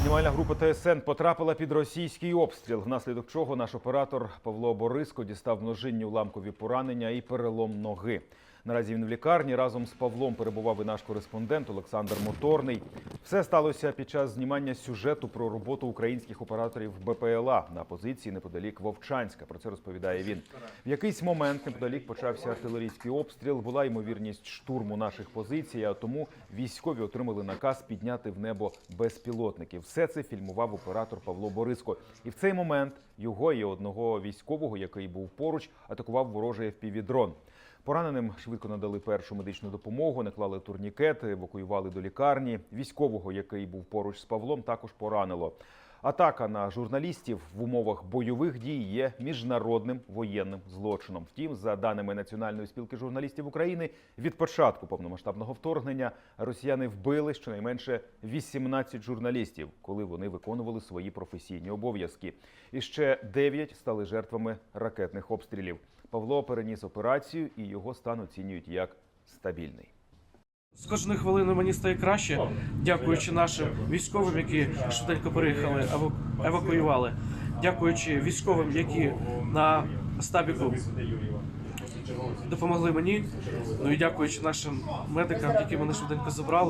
Знімальна група ТСН потрапила під російський обстріл, внаслідок чого наш оператор Павло Бориско дістав множинні уламкові поранення і перелом ноги. Наразі він в лікарні разом з Павлом перебував і наш кореспондент Олександр Моторний. Все сталося під час знімання сюжету про роботу українських операторів БПЛА на позиції неподалік Вовчанська. Про це розповідає він. В якийсь момент неподалік почався артилерійський обстріл. Була ймовірність штурму наших позицій. А тому військові отримали наказ підняти в небо безпілотників. Все це фільмував оператор Павло Бориско. І в цей момент його і одного військового, який був поруч, атакував ворожий FPV-дрон. Пораненим швидко надали першу медичну допомогу, наклали турнікети, евакуювали до лікарні. Військового, який був поруч з Павлом, також поранило. Атака на журналістів в умовах бойових дій є міжнародним воєнним злочином. Втім, за даними Національної спілки журналістів України, від початку повномасштабного вторгнення росіяни вбили щонайменше 18 журналістів, коли вони виконували свої професійні обов'язки. І ще 9 стали жертвами ракетних обстрілів. Павло переніс операцію, і його стан оцінюють як стабільний. З кожної хвилини мені стає краще, дякуючи нашим військовим, які швиденько приїхали, евак- евакуювали. Дякуючи військовим, які на стабіку допомогли мені. Ну і дякуючи нашим медикам, які мене швиденько забрали.